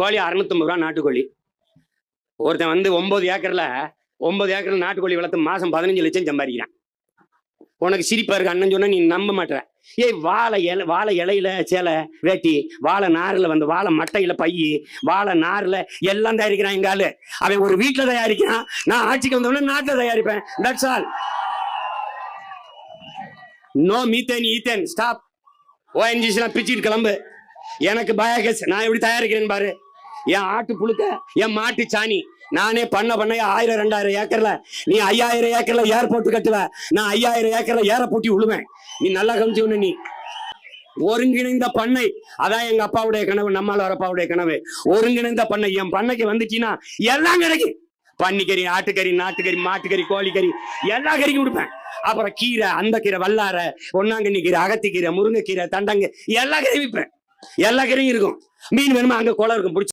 கோழி அறுநூத்தம்பது ரூபா நாட்டுக்கோழி. ஒருத்தன் வந்து ஒன்பது ஏக்கர்ல ஒன்பது ஏக்கரில் நாட்டுக்கோழி வளர்த்து மாசம் பதினஞ்சு லட்சம் சம்பாதிக்கிறான். உனக்கு சிரிப்பா இருக்கு அண்ணன் சொன்னா நீ நம்ப மாட்டேற ஏய் வாழை இலை வாழை இலையில சேலை வேட்டி வாழை நாரில் வந்து வாழை மட்டையில பையி வாழை நாரில் எல்லாம் தயாரிக்கிறான் எங்காலு ஆளு. அவன் ஒரு வீட்டில் தயாரிக்கிறான் நான் ஆட்சிக்கு வந்தவொடனே நாட்டில் தயாரிப்பேன். That's all no methane ethane stop ஓஎன்ஜிசிலாம் பிச்சுட்டு கிளம்பு. எனக்கு பயோகேஸ் நான் எப்படி தயாரிக்கிறேன்னு பாரு. என் ஆட்டு புழுக்க என் மாட்டு சாணி. நானே பண்ண பண்ண ஆயிரம் ரெண்டாயிரம் ஏக்கர்ல நீ ஐயாயிரம் ஏக்கர்ல ஏர் போட்டு கட்டுவ. நான் ஐயாயிரம் ஏக்கர்ல ஏற பூட்டி விழுவேன் நீ நல்லா கவனிச்சு நீ. ஒருங்கிணைந்த பண்ணை அதான் எங்க அப்பாவுடைய கனவு நம்மால் அப்பாவுடைய கனவு. ஒருங்கிணைந்த பண்ணை என் பண்ணைக்கு வந்துச்சுன்னா எல்லாம் கிடைக்கும் பன்னிக்கறி ஆட்டுக்கறி நாட்டுக்கறி மாட்டுக்கறி கோழிக்கறி எல்லா கறிக்கும் கொடுப்பேன். அப்புறம் கீரை அந்த கீரை வல்லார பொன்னாங்கண்ணி கீரை அகத்திக்கீரை முருங்கைக்கீரை தண்டங்க எல்லா கறி விற்பேன் எல்லா கறியும் இருக்கும். மீன் வேணுமா? அங்க குளம் இருக்கும். பிடிச்சி